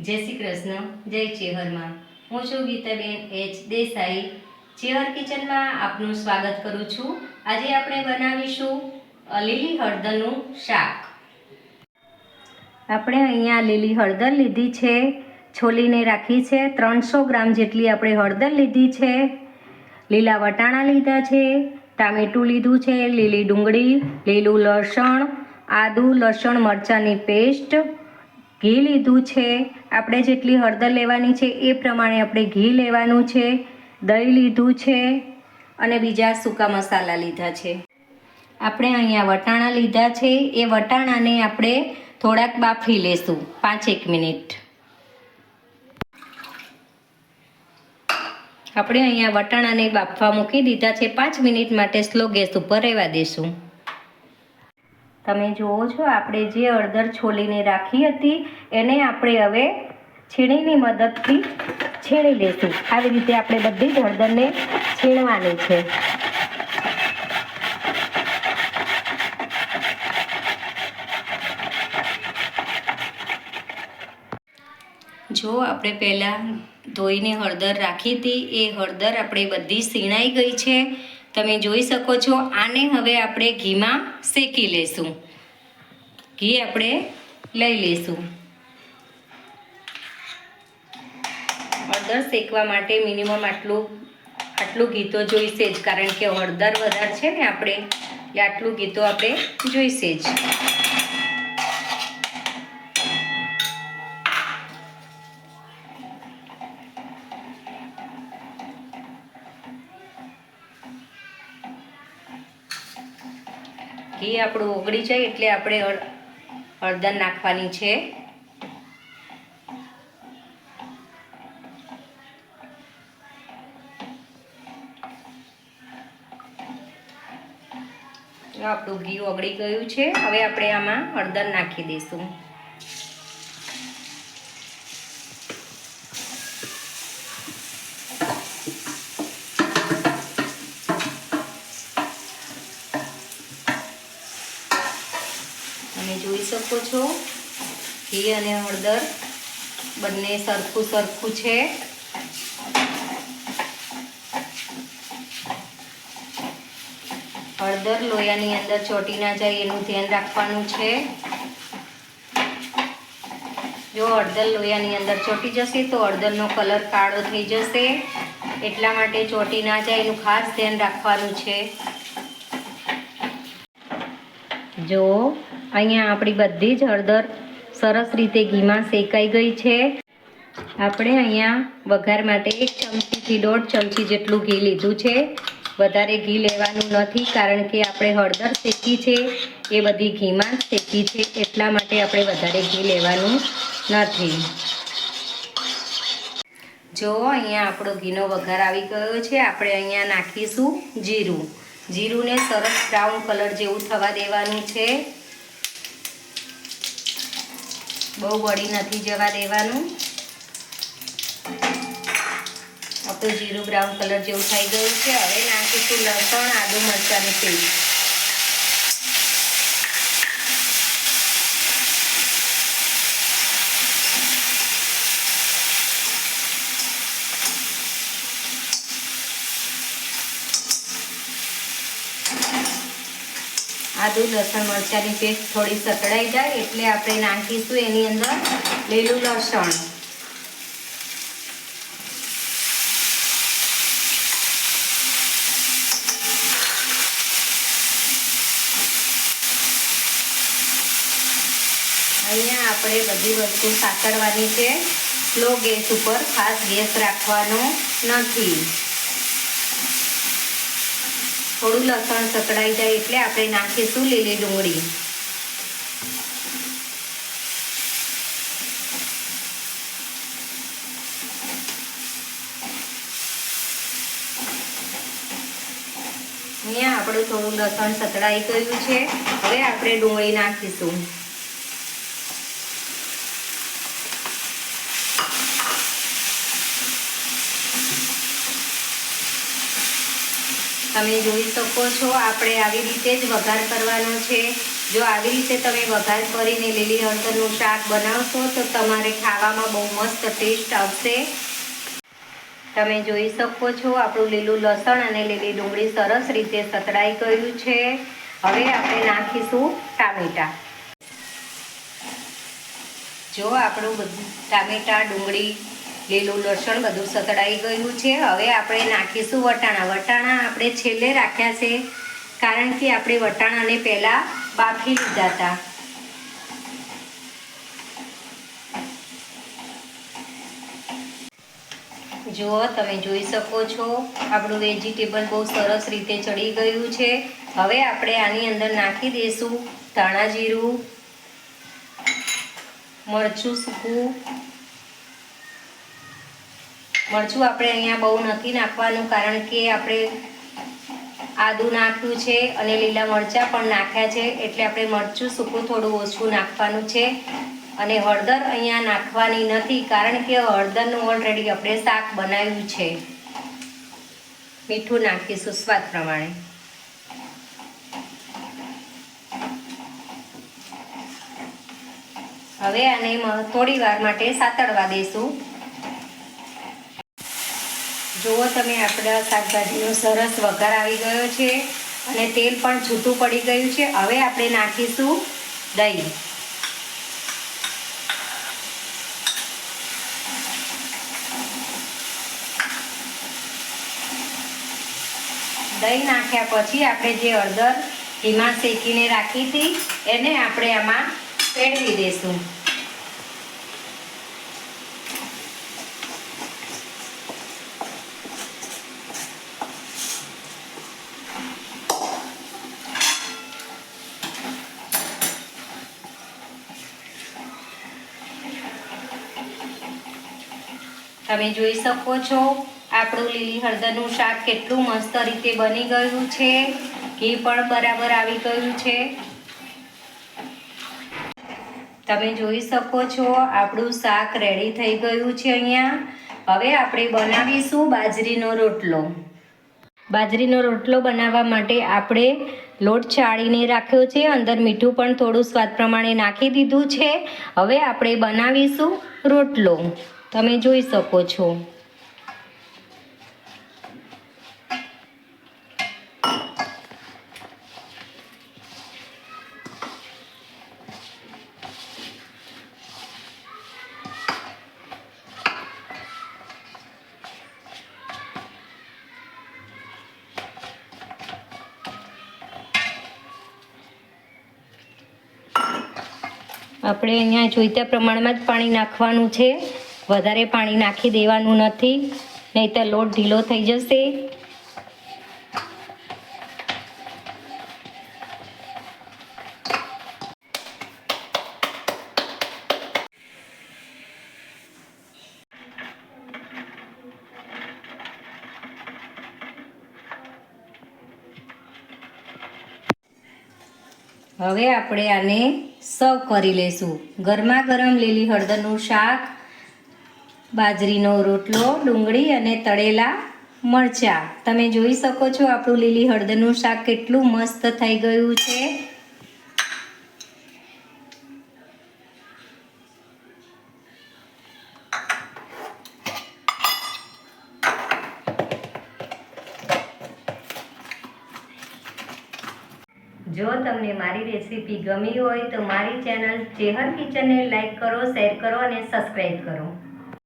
જય શ્રી કૃષ્ણ, જય ચેહરમાં. હું છું ગીતાબેન એચ દેસાઈ. ચેહર કિચનમાં આપનું સ્વાગત કરું છું. આજે આપણે બનાવીશું લીલી હળદરનું શાક. આપણે અહીંયા લીલી હળદર લીધી છે, છોલીને રાખી છે. ત્રણસો ગ્રામ જેટલી આપણે હળદર લીધી છે. લીલા વટાણા લીધા છે, ટામેટું લીધું છે, લીલી ડુંગળી, લીલું લસણ, આદું, લસણ, મરચાંની પેસ્ટ ઘી લીધું છે. આપણે જેટલી હળદર લેવાની છે એ પ્રમાણે આપણે ઘી લેવાનું છે. દહીં લીધું છે અને બીજા સૂકા મસાલા લીધા છે. આપણે અહીંયા વટાણા લીધા છે. એ વટાણાને આપણે થોડાક બાફી લેશું. પાંચેક મિનિટ. આપણે અહીંયા વટાણાને બાફવા મૂકી દીધા છે. પાંચ મિનિટ માટે સ્લો ગેસ ઉપર રહેવા દેશું. તમે જુઓ છો, આપણે જે હળદર છોલીને રાખી હતી, એને આપણે હવે છીણીની મદદથી છીણી લેશું. આવી રીતે આપણે બધી જ હળદરને છીણવાની છે. જો આપણે પહેલાં ધોઈને હળદર રાખી હતી, એ હળદર આપણે બધી સીણાઈ ગઈ છે. તમે જોઈ શકો છો, આને હવે આપણે ઘીમાં શેકી લેશું. ઘી આપણે લઈ લેશું. હળદર શેકવા માટે મિનિમમ આટલું આટલું ઘી તો જોઈશે જ, કારણ કે હળદર વધારે છે ને આપણે એટલે આટલું ઘી તો આપણે જોઈશે જ. ઘી આપણું ઓગળી જાય એટલે આપણે હળદર નાખવાની છે. આપણું ઘી ઓગળી ગયું છે. હવે આપણે આમાં હળદર નાખી દઈશું તમે જોઈ શકો છો. ઘી અને હળદર બંને સરખું સરખું છે. હળદર લોયાની અંદર ચોટી ના જાય એનું ધ્યાન રાખવાનું છે. જો હળદર લોયાની અંદર ચોટી જશે તો હળદરનો કલર કાળો થઈ જશે. એટલા માટે ચોટી ના જાય એનું ખાસ ધ્યાન રાખવાનું છે. જો અહીંયા આપણી બધી જ હળદર સરસ રીતે ઘીમાં શેકાઈ ગઈ છે. આપણે અહીંયા વઘાર માટે એક ચમચીથી દોઢ ચમચી જેટલું ઘી લીધું છે. વધારે ઘી લેવાનું નથી કારણ કે આપણે હળદર શેકી છે. એ બધી ઘીમાં શેકી છે. એટલા માટે આપણે વધારે ઘી લેવાનું નથી. જો અહીંયા આપણો ઘીનો વઘાર આવી ગયો છે. આપણે અહીંયા નાખીશું જીરું. જીરુંને સરસ બ્રાઉન કલર જેવું થવા દેવાનું છે. બહુ બળી નથી જવા દેવાનું. આપણું જીરું બ્રાઉન કલર જેવું થઈ ગયું છે. હવે નાખીશું લસણ, આદુ મરચાંની પેસ્ટ. આદુ, લસણ, મરચાંની પેસ્ટ થોડી સતળાઈ જાય એટલે આપણે નાખીશું એની અંદર લીલું લસણ. અહીંયા આપણે બધી વસ્તુ સાકરવાની છે. સ્લો ગેસ ઉપર ખાસ ગેસ રાખવાનો નથી. થોડું લસણ સતળાઈ જાય એટલે આપણે નાખીશું લીલી ડુંગળી. અહીંયા આપણું થોડું લસણ સતળાઈ ગયું છે. હવે આપણે ડુંગળી નાખીશું. તમે જોઈ શકો છો, આપણે આવી રીતે જ વઘાર કરવાનો છે. જો આવી રીતે તમે વઘાર કરીને લીલી હળદરનું શાક બનાવશો, તો તમારે ખાવામાં બહુ મસ્ત ટેસ્ટ આવશે. તમે જોઈ શકો છો, આપણું લીલું લસણ અને લીલી ડુંગળી સરસ રીતે સતળાઈ ગયું છે. હવે આપણે નાખીશું ટામેટા. જો આપણું બધું, ટામેટા, ડુંગળી લીલું લસણ બધું સતળાઈ ગયું છે. હવે આપણે નાખીશું વટાણા. વટાણા આપણે છેલ્લે રાખ્યા છે. કારણ કે આપણે વટાણાને પહેલાં બાફી લીધા હતા. જુઓ, તમે જોઈ શકો છો, આપણું વેજીટેબલ બહુ સરસ રીતે ચડી ગયું છે. હવે આપણે આની અંદર નાખી દઈશું ધાણા જીરું, મરચું સૂકું મરચું આપણે અહીંયા બહુ નથી નાખવાનું કારણ કે આપણે આદું નાખ્યું છે અને લીલા મરચાં પણ નાખ્યા છે. એટલે આપણે મરચું, સૂકું થોડું ઓછું નાખવાનું છે. અને હળદર અહીંયા નાખવાની નથી કારણ કે હળદરનું ઓલરેડી આપણે શાક બનાવ્યું છે. મીઠું નાખીશું સ્વાદ પ્રમાણે. હવે આને થોડી વાર માટે સાતળવા દઈશું. જુઓ તમે આપણા શાકભાજીનો સરસ વઘાર આવી ગયો છે અને તેલ પણ છૂટું પડી ગયું છે. હવે આપણે નાખીશું દહીં. દહીં નાખ્યા પછી આપણે જે હળદર ધીમા શેકીને રાખી હતી, એને આપણે આમાં પેળવી દઈશું તમે જોઈ શકો છો, આપણું લીલી હળદરનું શાક કેટલું મસ્ત રીતે બની ગયું છે, ઘી પણ બરાબર આવી ગયું છે. તમે જોઈ શકો છો, આપણું શાક રેડી થઈ ગયું છે અહીંયા. હવે આપણે બનાવીશું બાજરીનો રોટલો. બાજરીનો રોટલો બનાવવા માટે આપણે લોટ ચાળીને રાખ્યો છે, અંદર મીઠું પણ થોડું સ્વાદ પ્રમાણે નાખી દીધું છે. હવે આપણે બનાવીશું રોટલો. તમે જોઈ શકો છો. આપણે અહીંયા જોઈતા પ્રમાણમાં જ પાણી નાખવાનું છે. વધારે પાણી નાખી દેવાનું નથી નહીં લોટ ઢીલો થઈ જશે. હવે આપણે આને સર્વ કરી લઈશું ગરમા ગરમ લીલી હળદરનું શાક બાજરીનો રોટલો, ડુંગળી અને તળેલા મરચાં. તમે જોઈ શકો છો આપણું લીલી હળદરનું શાક કેટલું મસ્ત થઈ ગયું છે. જો તમને મારી રેસીપી ગમી હોય તો મારી ચેનલ ચેહર કિચનને લાઈક કરો, શેર કરો અને સબસ્ક્રાઈબ કરો.